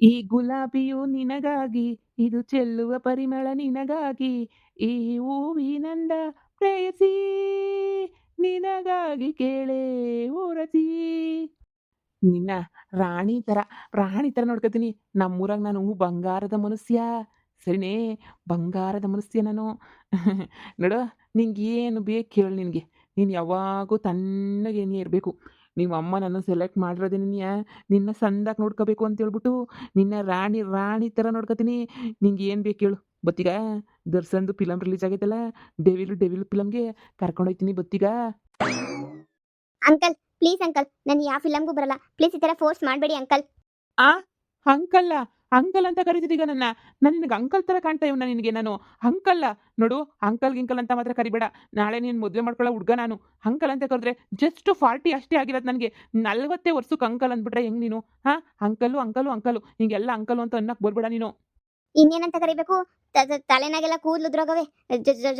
ಈ ಗುಲಾಬಿಯು ನಿನಗಾಗಿ, ಇದು ಚೆಲ್ಲುವ ಪರಿಮಳ ನಿನಗಾಗಿ, ಈ ಹೂವಿನಂದ ಪ್ರೇಯಸಿ, ನಿನಗಾಗಿ ಕೇಳೇ ಊರಸಿ ನಿನ್ನ ರಾಣಿ ಥರ ರಾಣಿ ಥರ ನೋಡ್ಕೊತೀನಿ. ನಮ್ಮೂರಾಗ ನಾನು ಬಂಗಾರದ ಮನುಷ್ಯ. ಸರಿನೇ, ಬಂಗಾರದ ಮನುಷ್ಯ ನಾನು. ನೋಡು ನಿಂಗೆ ಏನು ಬೇಕು ಕೇಳು ನಿನಗೆ. ನೀನು ಯಾವಾಗೂ ತಣ್ಣಗೆ ಏನೇ ಇರಬೇಕು. ನಿಮ್ಮ ಅಮ್ಮ ನನ್ನ ಸೆಲೆಕ್ಟ್ ಮಾಡಿರೋದೇ ನಿನ್ನ ನಿನ್ನ ಸಂದಾಗಿ ನೋಡ್ಕೋಬೇಕು ಅಂತ ಹೇಳ್ಬಿಟ್ಟು ನಿನ್ನ ರಾಣಿ ರಾಣಿ ಥರ ನೋಡ್ಕೋತೀನಿ. ನಿಂಗೆ ಏನು ಬೇಕು ಹೇಳು. ಬತ್ತಿಗ ದರ್ಶನ್ದು ಫಿಲಮ್ ರಿಲೀಸ್ ಆಗೈತಲ್ಲ ಡೆವಿಲು ಡೆವಿಲು ಫಿಲಮ್ಗೆ ಕರ್ಕೊಂಡೋಗ್ತೀನಿ ಬತ್ತೀಗ. ಅಂಕಲ್ ಪ್ಲೀಸ್ ಅಂಕಲ್ ನಾನು ಯಾವ ಫಿಲಮ್ಗೂ ಬರಲ್ಲ. ಪ್ಲೀಸ್ ಈ ಥರ ಫೋರ್ಸ್ ಮಾಡಬೇಡಿ ಅಂಕಲ್ ಆ? ಅಂಕಲ್ಲ ಅಂಕಲ್ ಅಂತ ಕರಿತಿದ್ದೀಗ ನನ್ನ ನಾನು ನಿನಗೆ ಅಂಕಲ್ ತರ ಕಾಣ್ತಾ ಇವ್ನ ನಿನಗೆ ನಾನು. ಅಂಕಲ್ಲ ನೋಡು ಅಂಕಲ್ ಗಿಂಕಲ್ ಅಂತ ಮಾತ್ರ ಕರಿಬೇಡ. ನಾಳೆ ನೀನು ಮದುವೆ ಮಾಡ್ಕೊಳ್ಳೋ ಹುಡುಗ ನಾನು. ಅಂಕಲ್ ಅಂತ ಕರೆದ್ರೆ ಜಸ್ಟ್ ಫಾರ್ಟಿ ಅಷ್ಟೇ ಆಗಿರೋದು ನನಗೆ. ನಲ್ವತ್ತೇ ವರ್ಷಕ್ಕೆ ಅಂಕಲ್ ಅಂದ್ಬಿಟ್ರೆ ಹೆಂಗ್ ನೀನು? ಹಾ ಅಂಕಲು ಅಂಕಲು ಅಂಕಲು. ಹಿಂಗೆಲ್ಲ ಅಂಕಲು ಅಂತ ಅನ್ನಕ್ಕೆ ಬರ್ಬೇಡ ನೀನು. ಇನ್ನೇನಂತ ಕರಿಬೇಕು? ತಲೆನಾಗೆಲ್ಲ ಕೂದಲು ಉದ್ರೋಗವೆ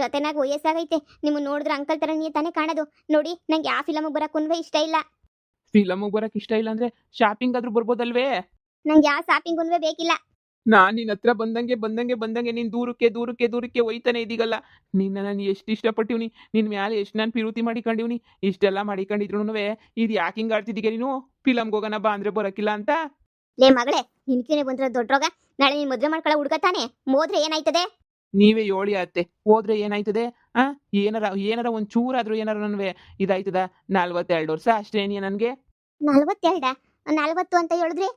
ಜೊತೆನಾಗ ವಯಸ್ಸಾಗೈತೆ. ನಿಮ್ಮ ನೋಡಿದ್ರೆ ಅಂಕಲ್ ತರ ನೀ ತಾನೇ ಕಾಣೋದು. ನೋಡಿ ನಂಗೆ ಯಾವ ಫಿಲಮ್ ಬರೋಕ್ಕೂ ಇಷ್ಟ ಇಲ್ಲ. ಫಿಲಮ್ ಬರಕ್ ಇಷ್ಟ ಇಲ್ಲ ಅಂದ್ರೆ ಶಾಪಿಂಗ್ ಆದ್ರೂ ಬರ್ಬೋದಲ್ವೇ? ನಂಗೆ ಯಾವ ಶಾಪಿಂಗ್ ಬೇಕಿಲ್ಲ. ನಾನು ನಿನ್ನ ಹತ್ರ ಬಂದಂಗೆ ಬಂದಂಗೆ ಬಂದಂಗೆ ನೀನು ದೂರಕ್ಕೆ ದೂರಕ್ಕೆ ದೂರಕ್ಕೆ ಒಯ್ತಾನೆ ಇದೀಗಲ್ಲ. ನಿನ್ನ ನಾನು ಎಷ್ಟು ಇಷ್ಟಪಟ್ಟಿವ್ನಿ? ನಿನ್ನ ಮ್ಯಾಲೆ ಎಷ್ಟು ನಾನು ಪಿರುತಿ ಮಾಡಿಕೊಂಡಿವ್ನಿ? ಇಷ್ಟೆಲ್ಲ ಮಾಡಿಕೊಂಡಿದ್ರು ಇದು ಯಾಕೆ ಹಿಂಗೆ ಆಡ್ತಿದ್ದೀಗ ನೀನು? ಫಿಲಮ್ಗೆ ಹೋಗೋಣ ಬಾ ಅಂದರೆ ಬರೋಕ್ಕಿಲ್ಲ ಅಂತ. ಲೇ ಮಗಳೇ ನಿನ್ಕಿನೇ ಬಂದ್ರೆ ದೊಡ್ಡರೋಗ ನಾಳೆ ನೀನು ಮದುವೆ ಮಾಡ್ಕೊಳ್ಳೋ ಹುಡುಗ ತಾನೆ? ಮೋದ್ರೆ ಏನಾಯ್ತದೆ? ನೀವೇ ಏಳಿ ಅತ್ತೆ ಹೋದ್ರೆ ಏನಾಯ್ತದೆ? ಆ? ಏನಾರ ಏನಾರ ಒಂದು ಚೂರಾದ್ರೂ ಏನಾರ ನನ್ವೆ ಇದಾಯ್ತದ? ನಲ್ವತ್ತೆರಡು ವರ್ಷ ಅಷ್ಟೇನಿಯ ನನಗೆ? ನಲ್ವತ್ತೆರಡ? ನಲ್ವತ್ತು ಅಂತ ಹೇಳಿದ್ರಿ?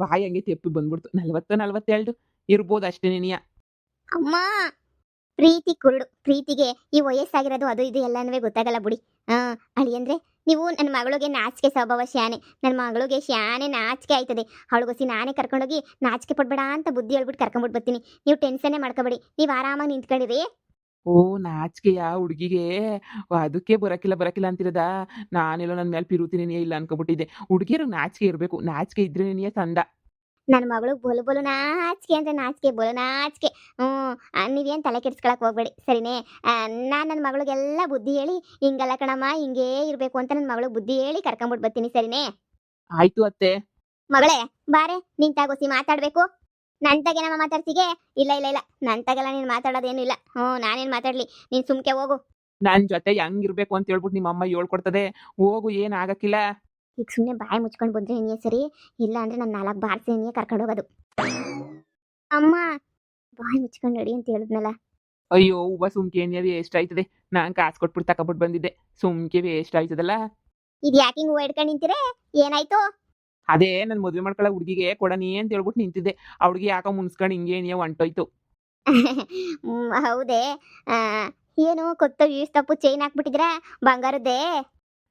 ಬಾಯಿ ಹಂಗೆ ತೆಪ್ಪಿ ಬಂದ್ಬಿಡ್ತು. ನಲ್ವತ್ತು ನಲ್ವತ್ತೆರಡು ಇರ್ಬೋದು ಅಷ್ಟೇ ನಿನಿಯ ಅಮ್ಮ! ಪ್ರೀತಿ ಕುರುಡು. ಪ್ರೀತಿಗೆ ಈ ವಯಸ್ಸಾಗಿರೋದು ಅದು ಇದು ಎಲ್ಲನೂ ಗೊತ್ತಾಗಲ್ಲ ಬಿಡಿ. ಅಳಿ ಅಂದ್ರೆ ನೀವು ನನ್ನ ಮಗಳಿಗೆ ನಾಚಿಕೆ ಸ್ವಭಾವ ಶ್ಯಾನೆ. ನನ್ನ ಮಗಳಿಗೆ ಶ್ಯಾನೆ ನಾಚಿಕೆ ಆಯ್ತದೆ. ಅವಳಿಗೋಸಿ ನಾನೇ ಕರ್ಕೊಂಡೋಗಿ ನಾಚಿಕೆ ಪಡ್ಬೇಡ ಅಂತ ಬುದ್ಧಿ ಹೇಳ್ಬಿಟ್ಟು ಕರ್ಕೊಂಡ್ಬಿಟ್ಟು ಬರ್ತೀನಿ. ನೀವು ಟೆನ್ಷನ್ನೇ ಮಾಡ್ಕೊಬೇಡಿ. ನೀವು ಆರಾಮಾಗಿ ನಿಂತ್ಕೊಂಡಿರಿ. ಓ ನಾಚಿಕೆಯ ಹುಡುಗಿಗೆ. ಅದಕ್ಕೆ ಬರಕಿಲ್ಲ ಬರಕಿಲ್ಲ ಅಂತಿರದ. ನಾನೆಲ್ಲೋ ನನ್ನ ಮೇಲೆ ಪಿರುತಿನೇ ಇಲ್ಲ ಅನ್ಕೊಬಿಟ್ಟಿದ್ದೆ. ಹುಡುಗಿಯರು ನಾಚಿಕೆ ಇರಬೇಕು. ನಾಚಿಕೆ ಇದ್ರೆ ನೀನೇ ಚಂದ. ನನ್ನ ಮಗಳು ಬೋಲು ಬೋಲು ನಾಚಿಕೆ ಅಂದ್ರೆ ನಾಚಿಕೆ ಬೋಲು ನಾಚಿಕೆ. ಹ್ಞೂ ನೀವೇನು ತಲೆ ಕೆಡ್ಸ್ಕೊಳಕ್ ಹೋಗ್ಬೇಡಿ. ಸರಿನೇ? ನಾನು ನನ್ನ ಮಗಳಿಗೆಲ್ಲ ಬುದ್ಧಿ ಹೇಳಿ ಹಿಂಗಲ್ಲ ಕಣಮ್ಮ ಹಿಂಗೇ ಇರಬೇಕು ಅಂತ ನನ್ನ ಮಗಳಿಗೆ ಬುದ್ಧಿ ಹೇಳಿ ಕರ್ಕೊಂಬಿಟ್ಟು ಬರ್ತೀನಿ. ಸರಿನೇ? ಆಯ್ತು ಅತ್ತೆ. ಮಗಳೇ ಬಾರೆ ನಿಂತಾಗೋಸಿ ಮಾತಾಡ್ಬೇಕು. ನಂತಾಗೇನಮ್ಮ ಮಾತಾಡ್ತಿಗೆ? ಇಲ್ಲ ಇಲ್ಲ ಇಲ್ಲ. ನಂತಾಗೆಲ್ಲ ನೀನು ಮಾತಾಡೋದೇನು ಇಲ್ಲ ಹ್ಞೂ ನಾನೇನ್ ಮಾತಾಡ್ಲಿ. ನೀನ್ ಸುಮ್ಕೆ ಹೋಗು. ನನ್ನ ಜೊತೆ ಹೆಂಗಿರ್ಬೇಕು ಅಂತ ಹೇಳ್ಬಿಟ್ಟು ನಿಮ್ಮ ಅಮ್ಮ ಹೇಳ್ಕೊಡ್ತದೆ. ಹೋಗು ಏನು ಆಗಕ್ಕಿಲ್ಲ. ಈಗ ಸುಮ್ಮನೆ ಬಾಯಿ ಮುಚ್ಕೊಂಡು ಬಂದ್ರೆ ನೀನೇ ಸರಿ? ಇಲ್ಲ ಅಂದ್ರೆ ನಾನು ನಾಲ್ಕು ಬಾರ್ಸಿ ನೀನೇ ಕರ್ಕೊಂಡು ಹೋಗೋದು. ಅಮ್ಮ ಬಾಯಿ ಮುಚ್ಕೊಂಡು ನಡಿ ಅಂತ ಹೇಳಿದ್ನಲ್ಲ. ಅಯ್ಯೋ ಹೂವ ಸುಮ್ಕೆ ವೇಸ್ಟ್ ಆಯ್ತದೆ. ನಾನು ಕಾಸು ಕೊಟ್ಬಿಟ್ಟು ತಗೊಬಿಟ್ಟು ಬಂದಿದ್ದೆ. ಸುಮ್ಕೆ ವೇಸ್ಟ್ ಆಯ್ತದಲ್ಲ. ಇದ್ ಯಾಕೆ ಹೂವ ಹೂವು ಹಿಡ್ಕೊಂಡು ನಿಂತಿರೆ? ಏನಾಯ್ತು? ಅದೇ ನನ್ನ ಮದುವೆ ಮಾಡ್ಕೊಳ್ಳೋ ಹುಡುಗಿಗೆ ಕೊಡನಿ ಅಂತ ಹೇಳ್ಬಿಟ್ಟು ನಿಂತಿದ್ದೆ. ಆ ಹುಡುಗಿ ಯಾಕೋ ಮುನ್ಸ್ಕೊಂಡು ಹಿಂಗೆ ಹೊಂಟೋಯ್ತು. ಹೌದೇ. ಏನು ಕೊತ್ತ ತಪ್ಪು ಚೈನ್ ಹಾಕ್ಬಿಟ್ಟಿದ್ರ? ಬಂಗಾರದೇ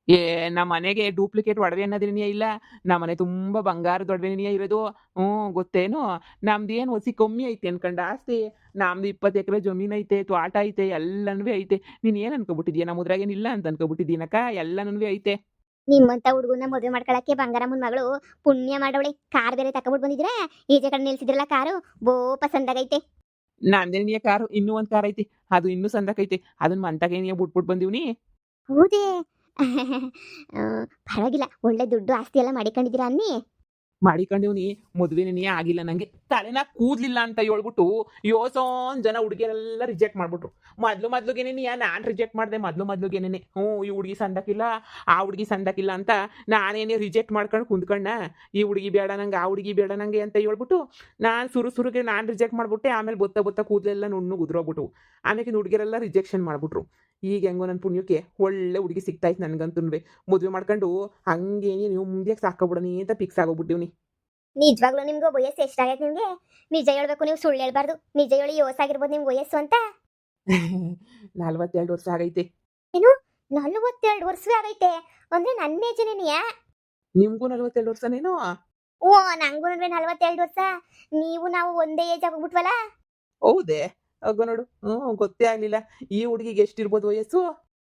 ಏ ನಮ್ಮ ಮನೆಗೆ ಡೂಪ್ಲಿಕೇಟ್ ಒಡವೆ ಅನ್ನೋದೇನೇ ಇಲ್ಲ? ನಮ್ಮ ಮನೆ ತುಂಬ ಬಂಗಾರದ ಒಡವೆನೇ ಇರೋದು? ಹ್ಞೂ ಗೊತ್ತೇನು? ನಮ್ದು ಏನು ಹೊಸಿ ಕಮ್ಮಿ ಐತೆ ಅನ್ಕಂಡು ಆಸ್ತಿ. ನಮ್ದು ಇಪ್ಪತ್ತು ಎಕರೆ ಜಮೀನು ಐತೆ ತೋಟ ಐತೆ ಎಲ್ಲನೂ ಐತೆ. ನೀನು ಏನು ಅನ್ಕೊಬಿಟ್ಟಿದ್ಯಾ? ನಮ್ಮ ಉದ್ರಾಗೇನಿಲ್ಲ ಅಂತ ಅನ್ಕೊಬಿಟ್ಟಿದ್ದೀನಕ್ಕ? ಎಲ್ಲನೂ ಐತೆ. ನಿಮ್ಮಂತ ಹುಡುಗನ ಮದುವೆ ಮಾಡ್ಕೊಳಕ್ಕೆ ಬಂಗಾರಮ್ಮನ ಮಗಳು ಪುಣ್ಯ ಮಾಡವಳೆ. ಕಾರ್ ಬೇರೆ ತಕೊಂಡ್ಬಿಟ್ಟು ಬಂದಿದ್ರೆ ಈಜೆ ಕಡೆ ನಿಲ್ಸಿದ್ರಲ್ಲ ಕಾರು? ಬೋ ಪಸಂದಾಗೈತೆ. ನಂದಿನಿಯ ಕಾರು? ಇನ್ನೂ ಒಂದ್ ಕಾರ್ ಐತಿ. ಅದು ಇನ್ನೂ ಸಂದಕೈತಿ. ಅದನ್ನ ಮಂತಾಗೇನಿಯ ಬಿಟ್ಬಿಟ್ಟು ಬಂದಿವ್ನಿ. ಹೌದೇ. ಪರವಾಗಿಲ್ಲ. ಒಳ್ಳೆ ದುಡ್ಡು ಆಸ್ತಿ ಎಲ್ಲ ಮಾಡಿಕೊಂಡಿದ್ದೀರಾ ಅನ್ನಿ? ಮಾಡಿಕೊಂಡೀವ್ನಿ ಮದುವೆನೇ ಆಗಿಲ್ಲ ನಂಗೆ. ತಲೆನ ಕೂದ್ಲಿಲ್ಲ ಅಂತ ಹೇಳ್ಬಿಟ್ಟು ಯೋಸೋನ್ ಜನ ಹುಡುಗಿಯರೆಲ್ಲ ರಿಜೆಕ್ಟ್ ಮಾಡ್ಬಿಟ್ರು. ಮೊದ್ಲು ಮೊದ್ಲುಗೇನೇನಿ ನಾನು ರಿಜೆಕ್ಟ್ ಮಾಡಿದೆ, ಮೊದ್ಲು ಮೊದ್ಲುಗೇನೇನೆ. ಹ್ಞೂ, ಈ ಹುಡುಗಿ ಸಂದಕ್ಕಿಲ್ಲ, ಆ ಹುಡುಗಿ ಸಂದಕ್ಕಿಲ್ಲ ಅಂತ ನಾನೇನೇ ರಿಜೆಕ್ಟ್ ಮಾಡ್ಕೊಂಡು ಕುಂದ್ಕಣ್ಣ ಈ ಹುಡುಗಿ ಬೇಡ ನಂಗೆ, ಆ ಹುಡುಗಿ ಬೇಡ ನಂಗೆ ಅಂತ ಹೇಳ್ಬಿಟ್ಟು ನಾನು ಸುರು ಸುರುಗೆ ನಾನು ರಿಜೆಕ್ಟ್ ಮಾಡ್ಬಿಟ್ಟೆ, ಆಮೇಲೆ ಬೊತ್ತ ಬೊತ್ತ ಕೂದಲೆಲ್ಲ ನುಣ್ಣು ಉದುರೋಗ್ಬಿಟ್ಟು ಆಮೇಲೆ ಹುಡುಗಿಯರೆಲ್ಲ ರಿಜೆಕ್ಷನ್ ಮಾಡ್ಬಿಟ್ರು. ಈಗ ಹೆಂಗೋ ನನ್ನ ಪುಣ್ಯಕ್ಕೆ ಒಳ್ಳೆ ಹುಡುಗಿ ಸಿಗ್ತಾಯ್ತು ನನಗಂತೂ ಮದುವೆ ಮಾಡ್ಕೊಂಡು ಹಂಗೇನಿ ನೀವು ಮುಂದೆ ಸಾಕೋಬಿಡನಿ ಅಂತ ಫಿಕ್ಸ್ ಆಗೋಗ್ಬಿಟ್ಟಿವ್ನಿ ನಿಜವಾಗ್ಲೂ ನಿಮ್ಗೆ ವಯಸ್ಸು ಎಷ್ಟಾಗೈತೆ ನಿಮಗೆ? ನಿಜ ಹೇಳ್ಬೇಕು ನೀವು ಸುಳ್ಳು ಹೇಳ್ಬಾರ್ದು. ನಿಜ ಹೇಳಿ ಯೋಸಾಗಿರ್ಬೋದು ನಿಮ್ಗೆ ವಯಸ್ಸು ಅಂತ. ನಲ್ವತ್ತೆರಡು ವರ್ಷ ಆಗೈತೆ. ಏನು? ನಲ್ವತ್ತೆರಡು ವರ್ಷವೇ ಆಗೈತೆ. ಅಂದ್ರೆ ನನ್ನ ಏಜನೇನಿಯಾ ನಿಮ್ಗೂ ನಲ್ವತ್ತೆರಡು ವರ್ಷನೇನೋ? ಓ ನಂಗೂ ನಲ್ವತ್ತೆರಡು ವರ್ಷ. ನೀವು ನಾವು ಒಂದೇ ಏಜ್ ಆಗ್ಬಿಟ್ವಲ್ಲ? ಹೌದೇ. ಆಗ ನೋಡು. ಹ್ಞೂ ಗೊತ್ತೇ ಆಗ್ಲಿಲ್ಲ. ಈ ಹುಡುಗಿಗೆ ಎಷ್ಟಿರ್ಬೋದು ವಯಸ್ಸು?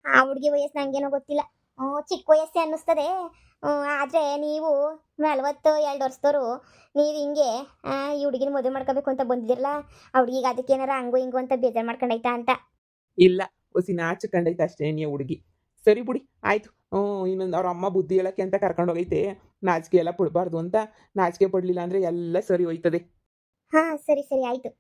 ಆ ಹುಡುಗಿ ವಯಸ್ಸು ನಂಗೇನೋ ಗೊತ್ತಿಲ್ಲ. ಹ್ಞೂ ಚಿಕ್ಕ ವಯಸ್ಸೇ ಅನ್ನಿಸ್ತದೆ. ಆದ್ರೆ ನೀವು ನಲ್ವತ್ತು ಎರಡು ವರ್ಷದವರು ನೀವು ಹಿಂಗೆ ಈ ಹುಡುಗಿನ ಮದುವೆ ಮಾಡ್ಕೋಬೇಕು ಅಂತ ಬಂದಿರಲ್ಲ ಆ ಹುಡುಗಿಗೆ ಅದಕ್ಕೆ ಏನಾರ ಹಂಗು ಹಿಂಗು ಅಂತ ಬೇಜಾರ್ ಮಾಡ್ಕೊಂಡೈತಾ ಅಂತ? ಇಲ್ಲ ಹೊಸಿ ನಾಚಿಕೊಂಡೈತೆ ಅಷ್ಟೇ ನೀ ಹುಡುಗಿ. ಸರಿ ಬಿಡಿ ಆಯ್ತು. ಹ್ಞೂ ಇನ್ನೊಂದು ಅವ್ರ ಅಮ್ಮ ಬುದ್ಧಿ ಹೇಳಕ್ಕೆ ಅಂತ ಕರ್ಕೊಂಡು ಹೋಗೈತೆ. ನಾಚಿಕೆ ಎಲ್ಲ ಪಡಬಾರ್ದು ಅಂತ. ನಾಚಿಕೆ ಪಡ್ಲಿಲ್ಲ ಅಂದ್ರೆ ಎಲ್ಲ ಸರಿ ಹೋಯ್ತದೆ. ಹಾ ಸರಿ ಸರಿ ಆಯ್ತು.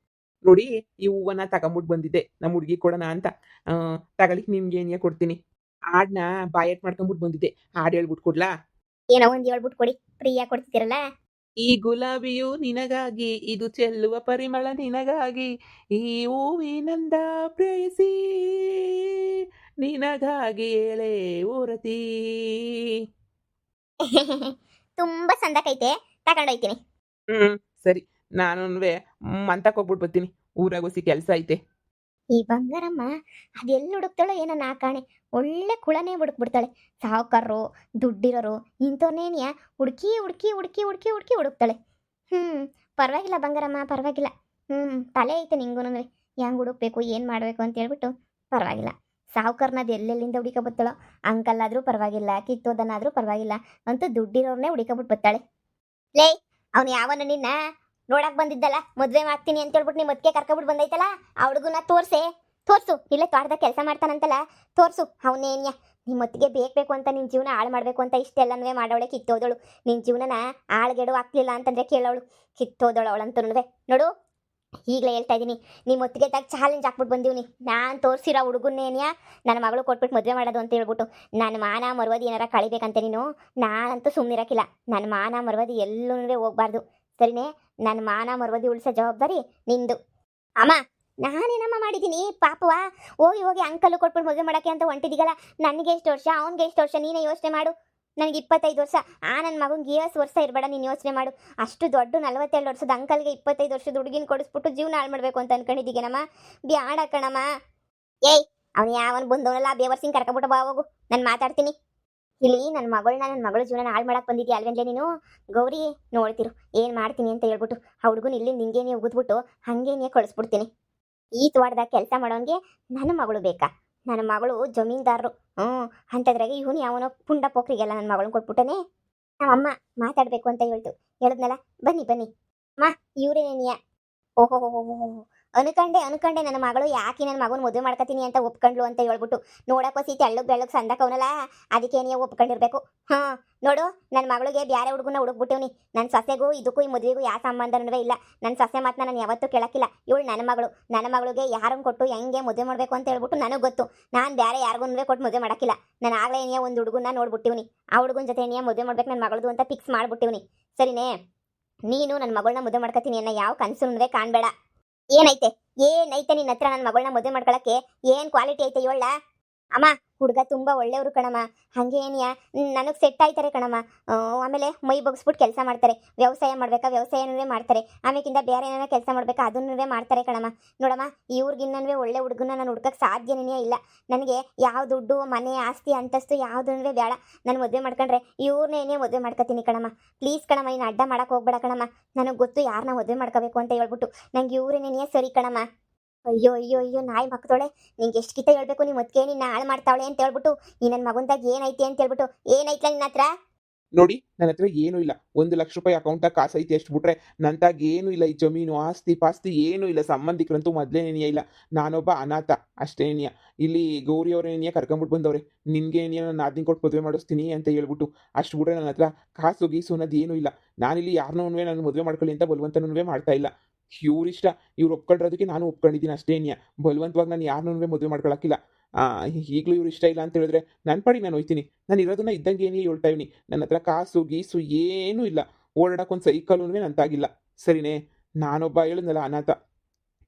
ನೋಡಿ ಈ ಹೂವನ್ನ ತಗೊಂಬಿಟ್ಟು ಬಂದಿದ್ದೆ. ನಮ್ಮ ಹುಡುಗಿ ಕೊಡೋಣ ಅಂತ. ಆ, ತಗೊಳ್ಳಿಕ್ ನಿಮ್ಗೆ ಏನೇ ಕೊಡ್ತೀನಿ? ಹಾಡ್ನ ಬಾಯಟ್ ಮಾಡ್ಕೊಂಬಿಟ್ಟು ಬಂದಿದ್ದೆ. ಹಾಡ್ ಹೇಳ್ಬಿಟ್ಟು ಕೊಡ್ಲಾ? ಏನೋ ಒಂದ್ ಹೇಳ್ಬಿಟ್ಟು ಕೊಡಿ. ಪ್ರಿಯಾ ಕೊಡ್ತಿದ್ದೀರಲ್ಲ? ಈ ಗುಲಾಬಿಯು ನಿನಗಾಗಿ ಇದು ಚೆಲ್ಲುವ ಪರಿಮಳ ನಿನಗಾಗಿ ಈ ಹೂವಿನಂದ ಪ್ರೇಯಸಿ ನಿನಗಾಗಿ ಎಳೆ ಊರತಿ ತುಂಬಾ ಸಂದಕೈತೆ ತಗೊಂಡೋಯ್ತೀನಿ. ಹ್ಮ್ ಸರಿ. ನಾನು ಮಂತಕ್ಕೆ ಹೋಗ್ಬಿಟ್ಟು ಬರ್ತೀನಿ ಊರಾಗ ಕೆಲ್ಸ ಐತೆ. ಈ ಬಂಗಾರಮ್ಮ ಅದೆಲ್ಲಿ ಹುಡುಕ್ತಾಳೋ ಏನೋ ನಾ ಕಾಣೆ. ಒಳ್ಳೆ ಕುಳನೇ ಹುಡುಕ್ಬಿಡ್ತಾಳೆ. ಸಾವುಕಾರರು, ದುಡ್ಡಿರೋರು ಇಂಥವ್ನೇನಿಯ ಹುಡುಕಿ ಹುಡುಕಿ ಹುಡುಕಿ ಹುಡುಕಿ ಹುಡುಕಿ ಹುಡುಕ್ತಾಳೆ. ಹ್ಞೂ ಪರವಾಗಿಲ್ಲ ಬಂಗಾರಮ್ಮ, ಪರವಾಗಿಲ್ಲ. ಹ್ಞೂ ತಲೆ ಐತೆ ನಿಂಗೂ ಹೆಂಗೆ ಹುಡುಕ್ಬೇಕು, ಏನು ಮಾಡಬೇಕು ಅಂತ ಹೇಳ್ಬಿಟ್ಟು ಪರವಾಗಿಲ್ಲ. ಸಾವುಕಾರನ ಅದು ಎಲ್ಲೆಲ್ಲಿಂದ ಹುಡುಕ ಬತ್ತಾಳೋ? ಅಂಕಲ್ಲಾದರೂ ಪರವಾಗಿಲ್ಲ ಕಿತ್ತೋದನ್ನಾದರೂ ಪರವಾಗಿಲ್ಲ. ಅಂತೂ ದುಡ್ಡಿರೋರ್ನೇ ಹುಡುಕಬಿಟ್ಟು ಬತ್ತಾಳೆ. ಲೇ, ಅವನು ಯಾವನ ನಿನ್ನ? ನೋಡಕ್ ಬಂದಿದ್ದಲ್ಲ, ಮದ್ವೆ ಮಾಡ್ತೀನಿ ಅಂತ ಹೇಳ್ಬಿಟ್ಟು ನಿಮ್ಮ ಮದ್ಕೆ ಕರ್ಕೊಬಿಟ್ಟು ಬಂದೈತಲ್ಲ, ಆ ಹುಡುಗನ ತೋರ್ಸೆ. ತೋರ್ಸು, ಇಲ್ಲೇ ತೋಟದಾಗ ಕೆಲಸ ಮಾಡ್ತಾನಂತಲ್ಲ, ತೋರ್ಸು. ಅವನೇನ್ಯ ನಿಮ್ಮ ಮತ್ತಿಗೆ ಬೇಕು ಅಂತ ನಿನ್ನ ಜೀವನ ಹಾಳು ಮಾಡಬೇಕು ಅಂತ ಇಷ್ಟೆಲ್ಲನೂ ಮಾಡೋಳೆ ಕಿತ್ತೋದಳು. ನಿನ್ನ ಜೀವನನ ಆಳ್ಗೆಡು ಆಗ್ಲಿಲ್ಲ ಅಂತಂದ್ರೆ ಕೇಳೋಳು. ಕಿತ್ತೋದಳು ಅವಳಂತೂ ನೋಡು, ಈಗಲೇ ಹೇಳ್ತಾ ಇದ್ದೀನಿ ನಿಮ್ಮ ಮತ್ತಿಗೆ ತಾಗ ಚಾಲೆಂಜ್ ಹಾಕ್ಬಿಟ್ಟು ಬಂದೀವಿ ನಾನು ತೋರಿಸಿರೋ ಹುಡುಗನ್ನೇನ್ಯ ನನ್ನ ಮಗಳು ಕೊಟ್ಬಿಟ್ಟು ಮದುವೆ ಮಾಡೋದು ಅಂತ ಹೇಳ್ಬಿಟ್ಟು ನನ್ನ ಮಾನ ಮರವದಿ ಏನಾರ ಕಳಿಬೇಕಂತೆ ನೀನು, ನಾನಂತೂ ಸುಮ್ಮನಿರಕ್ಕಿಲ್ಲ ನನ್ನ ಮಾನ ಮರವದಿ ಎಲ್ಲೂ ಹೋಗ್ಬಾರ್ದು. ಸರಿನೇ ನನ್ನ ಮಾನ ಮರವದಿ ಉಳಿಸೋ ಜವಾಬ್ದಾರಿ ನಿಂದು. ಅಮ್ಮ, ನಾನೇನಮ್ಮ ಮಾಡಿದ್ದೀನಿ ಪಾಪವ, ಹೋಗಿ ಹೋಗಿ ಅಂಕಲು ಕೊಟ್ಬಿಟ್ಟು ಮದುವೆ ಮಾಡೋಕ್ಕೆ ಅಂತ ಹೊಂಟಿದ್ದೀಗಲ್ಲ ನನಗೆ ಎಷ್ಟು ವರ್ಷ, ಅವ್ನಿಗೆ ಎಷ್ಟು ವರ್ಷ, ನೀನೇ ಯೋಚನೆ ಮಾಡು. ನನಗೆ ಇಪ್ಪತ್ತೈದು ವರ್ಷ, ಆ ನನ್ನ ಮಗನಿಗೆ ಏಸು ವರ್ಷ ಇರಬೇಡ, ನೀನು ಯೋಚನೆ ಮಾಡು. ಅಷ್ಟು ದೊಡ್ಡ ನಲವತ್ತೆರಡು ವರ್ಷದ ಅಂಕಲ್ಗೆ ಇಪ್ಪತ್ತೈದು ವರ್ಷದ ಹುಡುಗಿನ ಕೊಡಿಸ್ಬಿಟ್ಟು ಜೀವನ ಹಾಳು ಮಾಡಬೇಕು ಅಂತ ಅನ್ಕೊಂಡಿದ್ದೀಗೇನಮ್ಮ ಬ್ಯಾಡ ಕಣಮ್ಮ. ಏಯ್, ಅವನು ಯಾವನು ಬಂದವನಲ್ಲ ಬೇವರ್ಸಿಂಗ್ ಕರ್ಕೊಬಿಟ್ಟು ಬಾ ಹೋಗು. ನಾನು ಮಾತಾಡ್ತೀನಿ. ಇಲ್ಲಿ ನನ್ನ ಮಗಳನ್ನ ನನ್ನ ಮಗಳ ಜೀವನ ಹಾಳು ಮಾಡಕ್ಕೆ ಬಂದಿದ್ಯಾ ಅಲ್ವೇನ್ಲೇ ನೀನು? ಗೌರಿ, ನೋಡ್ತಿರು, ಏನು ಮಾಡ್ತೀನಿ ಅಂತ ಹೇಳ್ಬಿಟ್ಟು ಆ ಹುಡುಗನ ಇಲ್ಲಿ ಹಿಂಗೇನೆ ಉಗಿದ್ಬಿಟ್ಟು ಹಂಗೇನೆ ಕಳಿಸ್ಬಿಡ್ತೀನಿ. ಈ ತೋಟದಾಗ ಕೆಲಸ ಮಾಡೋನ್ಗೆ ನನ್ನ ಮಗಳು ಬೇಕಾ? ನನ್ನ ಮಗಳು ಜಮೀನ್ದಾರರು. ಹ್ಞೂ ಅಂಥದ್ರಾಗೆ ಇವನು ಯಾವನೋ ಪುಂಡ ಪೋಕ್ರಿಗೆಲ್ಲ ನನ್ನ ಮಗಳನ್ನ ಕೊಟ್ಬಿಟ್ಟನೆ. ನಮ್ಮಮ್ಮ ಮಾತಾಡಬೇಕು ಅಂತ ಹೇಳ್ತು. ಹೇಳಿದ್ನಲ್ಲ, ಬನ್ನಿ ಬನ್ನಿ. ಮಾ ಇವ್ರೇನೇನಿಯ? ಓಹೋ ಅನ್ಕಂಡೆ ಅನ್ಕಂಡೆ ನನ್ನ ಮಗಳು, ಯಾಕೆ ನನ್ನ ಮಗನ ಮದುವೆ ಮಾಡ್ಕೊತೀನಿ ಅಂತ ಒಪ್ಕೊಂಡ್ಲು ಅಂತ ಹೇಳ್ಬಿಟ್ಟು ನೋಡಕ್ಕೋಸಿ ತೆಳ್ಳಗ್ ಬೆಳ್ಳಗ್ ಸಂದಕವನಲ್ಲ ಅದಕ್ಕೆ ನೀವು ಒಪ್ಕೊಂಡಿರ್ಬೇಕು. ಹಾ, ನೋಡು ನನ್ನ ಮಗಳಿಗೆ ಬ್ಯಾರೆ ಹುಡುಗನ ಹುಡುಕ್ಬಿಟ್ಟಿವ್ನಿ. ನನ್ನ ಸೊಸೆಗೂ, ಇದಕ್ಕೂ, ಈ ಮದುವೆಗೂ ಯಾವ ಸಂಬಂಧನೂ ಇಲ್ಲ. ನನ್ನ ಸೊಸೆ ಮಾತ್ರ ನಾನು ಯಾವತ್ತೂ ಕೇಳಕ್ಕಿಲ್ಲ. ಇವಳು ನನ್ನ ಮಗಳು. ನನ್ನ ಮಗಳಿಗೆ ಯಾರನ್ನು ಕೊಟ್ಟು ಹೆಂಗೆ ಮದುವೆ ಮಾಡಬೇಕು ಅಂತ ಹೇಳ್ಬಿಟ್ಟು ನನಗೆ ಗೊತ್ತು. ನಾನು ಬೇರೆ ಯಾರಿಗೂ ಕೊಟ್ಟು ಮದುವೆ ಮಾಡಕ್ಕಿಲ್ಲ. ನಾನು ಆಗಲೇ ಏನೇ ಒಂದು ಹುಡುಗನ ನೋಡ್ಬಿಟ್ಟಿವ್ನಿ. ಆ ಹುಡುಗನ ಜೊತೆ ಏನೇ ಮದುವೆ ಮಾಡ್ಬೇಕು ನನ್ನ ಮಗಳದು ಅಂತ ಫಿಕ್ಸ್ ಮಾಡ್ಬಿಟ್ಟಿವ್ನಿ. ಸರಿನೇ? ನೀನು ನನ್ನ ಮಗಳನ್ನ ಮದುವೆ ಮಾಡ್ಕೊತೀನಿ ಅನ್ನೋ ಯಾವ ಕನಸು ಕಾಣಬೇಡ. ಏನೈತೆ? ಏನೈತೆ ನಿನ್ನ ಹತ್ರ ನನ್ನ ಮಗಳನ್ನ ಮದುವೆ ಮಾಡ್ಕೊಳಕ್ಕೆ? ಏನ್ ಕ್ವಾಲಿಟಿ ಐತೆ? ಇವಳ ಅಮ್ಮ, ಹುಡುಗ ತುಂಬಾ ಒಳ್ಳೆಯವರು ಕಣಮ್ಮ. ಹಂಗೆ ಏನಿಯಾ? ನನಗೆ ಸೆಟ್ ಆಯ್ತಾರೆ ಕಣಮ್ಮ. ಆಮೇಲೆ ಮೈ ಬಗ್ಸ್ಬಿಟ್ಟು ಕೆಲಸ ಮಾಡ್ತಾರೆ. ವ್ಯವಸಾಯ ಮಾಡ್ಬೇಕಾ? ವ್ಯವಸಾಯನೂ ಮಾಡ್ತಾರೆ. ಆಮೇಕಿಂದ ಬೇರೆ ಏನಾರ ಕೆಲಸ ಮಾಡ್ಬೇಕಾ? ಅದನ್ನೂ ಮಾಡ್ತಾರೆ ಕಣಮ್ಮ. ನೋಡಮ್ಮ ಇವ್ರಿಗಿನ್ನೂ ಒಳ್ಳೆ ಹುಡುಗನ ನಾನು ಹುಡ್ಕಕ್ಕೆ ಸಾಧ್ಯನೇ ಇಲ್ಲ. ನನಗೆ ಯಾವ ದುಡ್ಡು, ಮನೆ, ಆಸ್ತಿ, ಅಂತಸ್ತು ಯಾವುದನ್ನೂ ಬೇಡ. ನಾನು ಮದುವೆ ಮಾಡ್ಕೊಂಡ್ರೆ ಇವ್ರನ್ನೇನೇ ಮದುವೆ ಮಾಡ್ಕೊತೀನಿ ಕಣಮ್ಮ. ಪ್ಲೀಸ್ ಕಣಮ್ಮ ನೀನು ಅಡ್ಡ ಮಾಡಕ್ಕೆ ಹೋಗ್ಬೇಡ ಕಣಮ್ಮ. ನನಗೆ ಗೊತ್ತು ಯಾರನ್ನ ಮದುವೆ ಮಾಡ್ಕೋಬೇಕು ಅಂತ ಹೇಳ್ಬಿಟ್ಟು. ನಂಗೆ ಇವ್ರನ್ನೇನೇ ಸರಿ ಕಣಮ್ಮ. ಅಯ್ಯೋ ಅಯ್ಯೋ ಅಯ್ಯೋ, ನಾಯಿ ಮಕ್ಕದೊಳೆ ನಿಂಗೆ ಎಷ್ಟು ಕಿತ ಹೇಳ್ಬೇಕು ನಿಮ್ಮ ಮತ್ತೆ ನಿನ್ನ ಹಾಳು ಮಾಡ್ತಾವಳೆ ಅಂತ ಹೇಳ್ಬಿಟ್ಟು ಈ ನನ್ನ ಮಗಂದಾಗ ಏನೈತಿ ಅಂತ ಹೇಳ್ಬಿಟ್ಟು, ಏನೈತ್ಲ ನಿನ್ನ ಹತ್ರ? ನೋಡಿ, ನನ್ನ ಹತ್ರ ಏನೂ ಇಲ್ಲ. ಒಂದು ಲಕ್ಷ ರೂಪಾಯಿ ಅಕೌಂಟಾಗ ಕಾಸು ಐತಿ ಎಷ್ಟು ಬಿಟ್ರೆ ನಂತಾಗ ಏನೂ ಇಲ್ಲ. ಈ ಜಮೀನು, ಆಸ್ತಿ, ಪಾಸ್ತಿ ಏನೂ ಇಲ್ಲ. ಸಂಬಂಧಿಕರಂತೂ ಮೊದಲೇನೇನಿಯ ಇಲ್ಲ. ನಾನೊಬ್ಬ ಅನಾಥ ಅಷ್ಟೇನಿಯ ಇಲ್ಲಿ ಗೌರಿ ನೆನೆಯ ಕರ್ಕೊಂಡ್ಬಿಟ್ಟು ಬಂದವ್ರೆ. ನಿನಗೆ ನೆನೆಯ ನಾನು ನಾದಿನ ಕೊಟ್ಟು ಮದುವೆ ಮಾಡಿಸ್ತೀನಿ ಅಂತ ಹೇಳ್ಬಿಟ್ಟು, ಅಷ್ಟು ಬಿಟ್ರೆ ನನ್ನ ಹತ್ರ ಕಾಸು, ಗೀಸು ಅನ್ನೋದು ಏನೂ ಇಲ್ಲ. ನಾನಿಲ್ಲಿ ಯಾರನ್ನೂ ನಾನು ಮದುವೆ ಮಾಡ್ಕೊಳ್ಳಿ ಅಂತ ಬಲವಂತನೂ ಮಾಡ್ತಾ ಇಲ್ಲ. ಇವ್ರಿಷ್ಟ ಇವ್ರು ಒಪ್ಕೊಂಡಿರೋದಕ್ಕೆ ನಾನು ಒಪ್ಕೊಂಡಿದ್ದೀನಿ ಅಷ್ಟೇನಿಯ ಬಲವಂತವಾಗಿ ನಾನು ಯಾರನ್ನೂ ಮದುವೆ ಮಾಡ್ಕೊಳಕ್ಕಿಲ್ಲ. ಈಗಲೂ ಇವ್ರು ಇಷ್ಟ ಇಲ್ಲ ಅಂತ ಹೇಳಿದ್ರೆ ನನ್ನ ಪಡಿ ನಾನು ಹೋಯ್ತೀನಿ. ನಾನು ಇರೋದನ್ನ ಇದ್ದಂಗೆ ಏನೇ ಹೇಳ್ತಾ ಇವ್ನಿ? ನನ್ನ ಹತ್ರ ಕಾಸು, ಗೀಸು ಏನೂ ಇಲ್ಲ. ಓಡಾಡಕ್ಕೆ ಒಂದು ಸೈಕಲ್ನೂ ನಂತಾಗಿಲ್ಲ ಸರಿನೇ? ನಾನೊಬ್ಬ ಹೇಳಿದ್ನಲ್ಲ ಅನಾಥ.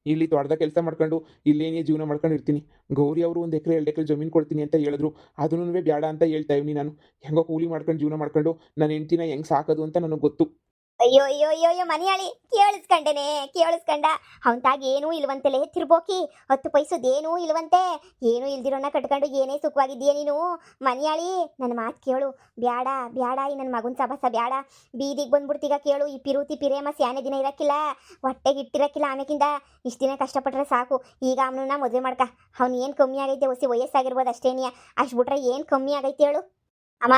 ಇಲ್ಲಿ ತೋಟದ ಕೆಲಸ ಮಾಡ್ಕೊಂಡು, ಇಲ್ಲೇನೇ ಜೀವನ ಮಾಡ್ಕೊಂಡು ಇರ್ತೀನಿ. ಗೌರಿ ಅವರು ಒಂದು ಎಕರೆ, ಎರಡು ಎಕರೆ ಜಮೀನು ಕೊಡ್ತೀನಿ ಅಂತ ಹೇಳಿದ್ರು. ಅದನ್ನೂ ಬೇಡ ಅಂತ ಹೇಳ್ತಾ ಇವ್ನಿ ನಾನು. ಹೆಂಗೋ ಕೂಲಿ ಮಾಡ್ಕೊಂಡು, ಜೀವನ ಮಾಡ್ಕೊಂಡು ನನ್ನ ಹೆಂಡ್ತಿನ ಹೆಂಗೆ ಸಾಕೋದು ಅಂತ ನನಗೆ ಗೊತ್ತು. ಅಯ್ಯೋ ಅಯ್ಯೋ ಅಯ್ಯೋ ಅಯ್ಯೋ, ಮನೆಯಾಳಿ, ಕೇಳಿಸ್ಕೊಂಡೇನೆ, ಕೇಳಿಸ್ಕೊಂಡ. ಅವಂತಾಗಿ ಏನೂ ಇಲ್ವಂತೆಲೆ ತಿರ್ಬೋಕಿ. ಹತ್ತು ಪೈಸದೇನೂ ಇಲ್ವಂತೆ. ಏನೂ ಇಲ್ದಿರೋನ ಕಟ್ಕೊಂಡು ಏನೇ ಸುಖವಾಗಿದ್ದೀಯ ನೀನು? ಮನೆಯಾಳಿ, ನನ್ನ ಮಾತು ಕೇಳು. ಬ್ಯಾಡ ಬ್ಯಾಡ, ಈ ನನ್ನ ಮಗನ ಸಬಸ ಬ್ಯಾಡ. ಬೀದಿಗೆ ಬಂದ್ಬಿಡ್ತೀಗ ಕೇಳು, ಈ ಪಿರುತಿ ಪಿರೇಮ ಸ್ಯಾನೆ ದಿನ ಇರಕ್ಕಿಲ್ಲ. ಹೊಟ್ಟೆಗೆ ಇಟ್ಟಿರಕ್ಕಿಲ್ಲ ಆಮೇಕಿಂದ ಇಷ್ಟು ದಿನ ಕಷ್ಟಪಟ್ರೆ ಸಾಕು. ಈಗ ಅವನನ್ನ ಮದುವೆ ಮಾಡ್ಕ. ಅವ್ನು ಏನು ಕಮ್ಮಿ ಆಗೈತೆ ಹೊಸಿ ವಯಸ್ಸಾಗಿರ್ಬೋದು ಅಷ್ಟೇನಿಯ ಅಷ್ಟು ಬಿಟ್ರೆ ಏನು ಕಮ್ಮಿ ಆಗೈತೆ ಹೇಳು. ಅಮ್ಮ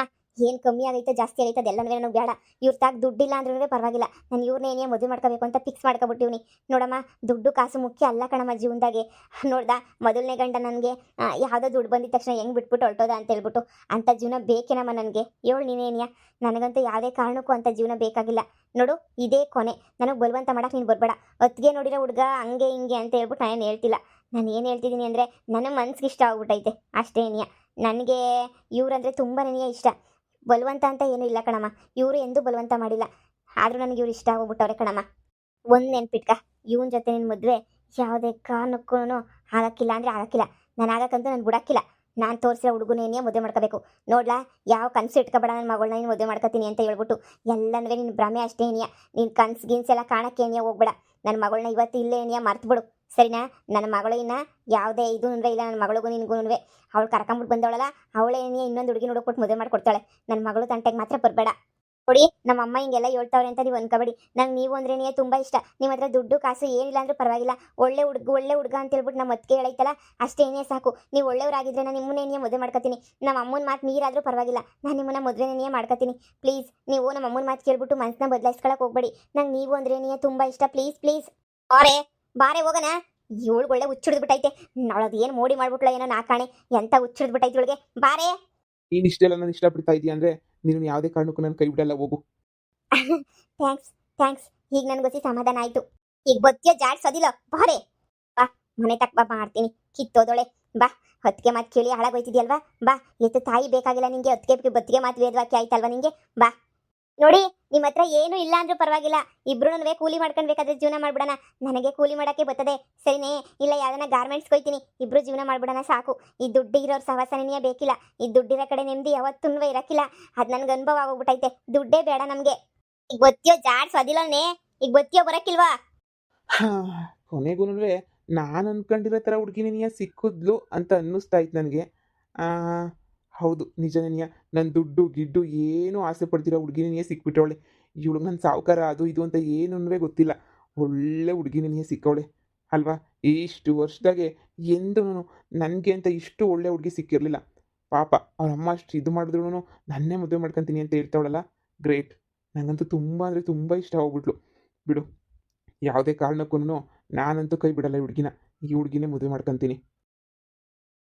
ಏನು ಕಮ್ಮಿ ಆಗೈತೆ, ಜಾಸ್ತಿ ಆಗೈತೆ ಅದೆಲ್ಲನೂ ನನಗೆ ಬೇಡ. ಇವ್ರ ತಾಗ ದುಡ್ಡಿಲ್ಲ ಅಂದ್ರೂ ಪರವಾಗಿಲ್ಲ. ನಾನು ಇವ್ರನ್ನೇ ಏನೇ ಮದುವೆ ಮಾಡ್ಕೋಬೇಕು ಅಂತ ಫಿಕ್ಸ್ ಮಾಡ್ಕೊಬಿಟ್ಟಿವ್ನಿ. ನೋಡಮ್ಮ, ದುಡ್ಡು ಕಾಸು ಮುಖ್ಯ ಅಲ್ಲ ಕಣಮ್ಮ ಜೀವನದಾಗೆ. ನೋಡ್ದ, ಮೊದಲನೇ ಗಂಡ ನನಗೆ ಯಾವುದೋ ದುಡ್ಡು ಬಂದಿದ ತಕ್ಷಣ ಹೆಂಗೆ ಬಿಟ್ಬಿಟ್ಟು ಹೊರಟೋದ ಅಂತ ಹೇಳ್ಬಿಟ್ಟು ಅಂಥ ಜೀವನ ಬೇಕೇನಮ್ಮ ನನಗೆ? ಏಳು ನೀನೇನಿಯ ನನಗಂತೂ ಯಾವುದೇ ಕಾರಣಕ್ಕೂ ಅಂಥ ಜೀವನ ಬೇಕಾಗಿಲ್ಲ. ನೋಡು, ಇದೇ ಕೊನೆ. ನನಗೆ ಬಲವಂತ ಮಾಡಕ್ಕೆ ನೀನು ಬರಬೇಡ. ಹೊತ್ತಿಗೆ ನೋಡಿರೋ ಹುಡುಗ ಹಂಗೆ ಹಿಂಗೆ ಅಂತ ಹೇಳ್ಬಿಟ್ಟು ನಾನೇನು ಹೇಳ್ತಿಲ್ಲ. ನಾನು ಏನು ಹೇಳ್ತಿದ್ದೀನಿ ಅಂದರೆ, ನನ್ನ ಮನ್ಸಿಗೆ ಇಷ್ಟ ಆಗ್ಬಿಟ್ಟೈತೆ. ಅಷ್ಟೇ ನನಗೆ ತುಂಬ ನನಗೆ ಇಷ್ಟ. ಬಲವಂತ ಅಂತ ಏನೂ ಇಲ್ಲ ಕಣಮ್ಮ. ಇವರು ಎಂದೂ ಬಲವಂತ ಮಾಡಿಲ್ಲ. ಆದರೂ ನನಗೆ ಇವ್ರು ಇಷ್ಟ ಆಗೋಗ್ಬಿಟ್ಟವ್ರೆ ಕಣಮ್ಮ. ಒಂದು ನೆನ್ಪಿಟ್ಕ, ಇವನ ಜೊತೆ ನಿನ್ನ ಮದುವೆ ಯಾವುದೇ ಕಾರಣಕ್ಕೂ ಆಗಕ್ಕಿಲ್ಲ ಅಂದರೆ ಆಗಕ್ಕಿಲ್ಲ ನಾನು ಆಗಕ್ಕಂತೂ ನಾನು ಬಿಡಕ್ಕಿಲ್ಲ ನಾನು ತೋರಿಸಿರೋ ಹುಡುಗನೇನೇ ಮದುವೆ ಮಾಡ್ಕೋಬೇಕು. ನೋಡ್ಲಾ, ಯಾವ ಕನಸು ಇಟ್ಕೊಬೇಡ ನನ್ನ ಮಗಳನ್ನ ನೀನು ಮದುವೆ ಮಾಡ್ಕೊತೀನಿ ಅಂತ ಹೇಳ್ಬಿಟ್ಟು ಎಲ್ಲನೂ ನಿನ್ನ ಭ್ರಮೆ ಅಷ್ಟೇ ಏನಿಯಾ. ನಿನ್ನ ಕನ್ಸು ಗಿನ್ಸೆಲ್ಲ ಕಾಣಕ್ಕೆ ಏನಿಯ ಹೋಗ್ಬೇಡ. ನನ್ನ ಮಗಳನ್ನ ಇವತ್ತು ಇಲ್ಲೇ ಏನಿಯ ಮರ್ತ್ಬಿಡು. ಸರಿನಾ? ನನ್ನ ಮಗಳು ಇನ್ನ ಯಾವುದೇ ಇದು ಇಲ್ಲ, ನನ್ನ ಮಗಳಿಗೂ ನಿನಗೂ ಅವಳು ಕರ್ಕೊಂಬಿಟ್ಟು ಬಂದವಳಲ್ಲ, ಅವಳೇ ಇನ್ನೊಂದು ಹುಡುಗಿ ಹುಡುಕ್ಬಿಟ್ಟು ಮದುವೆ ಮಾಡ್ಕೊಡ್ತಾಳೆ ನನ್ನ ಮಗಳು ತಂಟೆಗೆ ಮಾತ್ರ ಬರಬೇಡ. ನೋಡಿ ನಮ್ಮ ಅಮ್ಮ ಹಿಂಗೆಲ್ಲ ಹೇಳ್ತಾವ್ರೆ ಅಂತ ನೀವು ಅನ್ಕೋಬೇಡಿ. ನಂಗೆ ನೀವು ಅಂದ್ರೆ ನೀ ತುಂಬ ಇಷ್ಟ. ನಿಮ್ಮ ಹತ್ರ ದುಡ್ಡು, ಕಾಸು ಏನಿಲ್ಲ ಅಂದ್ರೂ ಪರವಾಗಿಲ್ಲ. ಒಳ್ಳೆ ಹುಡುಗ ಒಳ್ಳೆ ಹುಡುಗ ಅಂತ ಹೇಳ್ಬಿಟ್ಟು ನಮ್ಮ ಅತ್ತಿಗೆ ಹೇಳೈತಲ್ಲ, ಅಷ್ಟೇನೇ ಸಾಕು. ನೀವು ಒಳ್ಳೆಯವರಾಗಿದ್ರೆ ನಾನು ನಿಮ್ಮನ್ನೇ ಮದುವೆ ಮಾಡ್ಕೊತೀನಿ. ನಮ್ಮ ಅಮ್ಮನ ಮಾತು ನೀರಾದ್ರು ಪರವಾಗಿಲ್ಲ. ನಾನು ನಿಮ್ಮನ್ನ ಮದುವೆನೇ ಮಾಡ್ಕೊತೀನಿ. ಪ್ಲೀಸ್, ನೀವು ನಮ್ಮ ಅಮ್ಮನ ಮಾತು ಕೇಳ್ಬಿಟ್ಟು ಮನಸ್ಸನ್ನ ಬದಲಾಯಿಸ್ಕೊಳಕ್ಕೆ ಹೋಗ್ಬೇಡಿ. ನಂಗೆ ನೀವು ಅಂದ್ರೆ ನೀ ತುಂಬ ಇಷ್ಟ. Please please. ಬಾರೆ ಬಾರೆ ಹೋಗೋಣ ಇವಳು ಒಳ್ಳೆ ಹುಚ್ಚಿಡ್ದ್ಬಿಟ್ಟೈತೆ ಅವಳದು ಏನು ಮೋಡಿ ಮಾಡ್ಬಿಟ್ಲ ಏನೋ ನಾಕಾಣೆ ಎಂತ ಹುಚ್ಚಿಡ್ದ್ಬಿಟ್ಟೈತೆ ಇವಳಿಗೆ? ಬಾರೆ! ನೀನು ಇಷ್ಟೆಲ್ಲ ನಾನು ಇಷ್ಟಪಡ್ತಾ ಇದೀಯ ಅಂದ್ರೆ ನೀನು ಯಾವುದೇ ಕಾರಣಕ್ಕೂ ನಾನು ಕೈ ಬಿಡಲ್ಲ ಹೋಗು. ಥ್ಯಾಂಕ್ಸ್ ಥ್ಯಾಂಕ್ಸ್ ಈಗ ನನ್ ಗೊತ್ತಿ ಸಮಾಧಾನ ಆಯ್ತು. ಈಗ ಬತ್ತಿಯ ಜಾಡ್ಸೋದಿಲ್ಲ ಬಾರೆ! ಬಾ ಮನೆ ತಕ್ಕ ಬಾ ಮಾಡ್ತೀನಿ. ಕಿತ್ತೋದೊಳೆ. ಬಾ ಹೊತ್ತಿಗೆ ಮಾತು ಕೇಳಿ ಹಾಳಾಗೋಯ್ತಿದ್ಯಲ್ವಾ ಬಾ ಎತ್ತು ತಾಯಿ ಬೇಕಾಗಿಲ್ಲ ನಿಂಗೆ. ಹೊತ್ತಿಗೆ ಬತ್ತಿಗೆ ಮಾತು ವೇದವಾಕ್ಯ ಆಯ್ತಲ್ವಾ ನಿಂಗೆ? ಬಾ. ನೋಡಿ, ನಿಮ್ಮ ಹತ್ರ ಏನು ಇಲ್ಲ ಅಂದ್ರೂ ಪರವಾಗಿಲ್ಲ. ಇಬ್ರು ಕೂಲಿ ಮಾಡ್ಕೊಂಡು ಬೇಕಾದ್ರೆ ಜೀವನ ಮಾಡ್ಬಿಡೋಣ. ನನಗೆ ಕೂಲಿ ಮಾಡೋಕ್ಕೆ ಬರ್ತದೆ. ಸರಿನೇ? ಇಲ್ಲ ಯಾವ್ದನ್ನ ಗಾರ್ಮೆಂಟ್ಸ್ ಕೊಯ್ತೀನಿ. ಇಬ್ರು ಜೀವನ ಮಾಡ್ಬಿಡೋಣ ಸಾಕು. ಈ ದುಡ್ಡು ಇರೋರು ಬೇಕಿಲ್ಲ. ಈ ದುಡ್ಡಿರೋ ಕಡೆ ನೆಮ್ಮದಿ ಯಾವತ್ತೂ ಇರಕ್ಕಿಲ್ಲ. ಅದು ನನಗೆ ಅನುಭವ ಆಗೋಗ್ಬಿಟ್ಟೈತೆ ದುಡ್ಡೇ ಬೇಡ ನಮಗೆ. ಈಗ ಬತ್ತಿಯೋ ಜಾಡ್ಸ್ ಅದಿಲ್ಲೇ ಈಗ ಬತ್ತಿಯೋ ಬರಕ್ಕಿಲ್ವಾ? ಕೊನೆಗೂ ನಾನು ಅನ್ಕೊಂಡಿರೋ ಥರ ಹುಡುಗಿನ ಸಿಕ್ಕಿದ್ಲು ಅಂತ ಅನ್ನಿಸ್ತಾ ಇತ್ತು ನನಗೆ. ಹೌದು ನಿಜ ನನಿಯ ನನ್ನ ದುಡ್ಡು, ಗಿಡ್ಡು ಏನೂ ಆಸೆ ಪಡ್ತಿರೋ ಹುಡುಗಿನೇ ಸಿಕ್ಬಿಟ್ಟವಳೆ. ಇವಳು ನನ್ನ ಸಾವುಕಾರ, ಅದು ಇದು ಅಂತ ಏನೂ ಗೊತ್ತಿಲ್ಲ. ಒಳ್ಳೆ ಹುಡುಗಿನೇ ಸಿಕ್ಕವಳೆ, ಅಲ್ವಾ? ಇಷ್ಟು ವರ್ಷದಾಗೆ ಎಂದೂ ನನಗೆ ಅಂತ ಇಷ್ಟು ಒಳ್ಳೆ ಹುಡುಗಿ ಸಿಕ್ಕಿರಲಿಲ್ಲ. ಪಾಪ ಅವ್ರ ಅಮ್ಮ ಅಷ್ಟು ಇದು ಮಾಡಿದ್ರು ನನ್ನೇ ಮದುವೆ ಮಾಡ್ಕೊತೀನಿ ಅಂತ ಹೇಳ್ತಾವಳಲ್ಲ? ಗ್ರೇಟ್. ನನಗಂತೂ ತುಂಬ ಅಂದರೆ ತುಂಬ ಇಷ್ಟ ಹೋಗ್ಬಿಟ್ಲು ಬಿಡು, ಯಾವುದೇ ಕಾರಣಕ್ಕೂ ನಾನಂತೂ ಕೈ ಬಿಡಲ್ಲ ಈ ಹುಡುಗಿನ. ಈ ಹುಡುಗಿನೇ ಮದುವೆ ಮಾಡ್ಕೊತೀನಿ.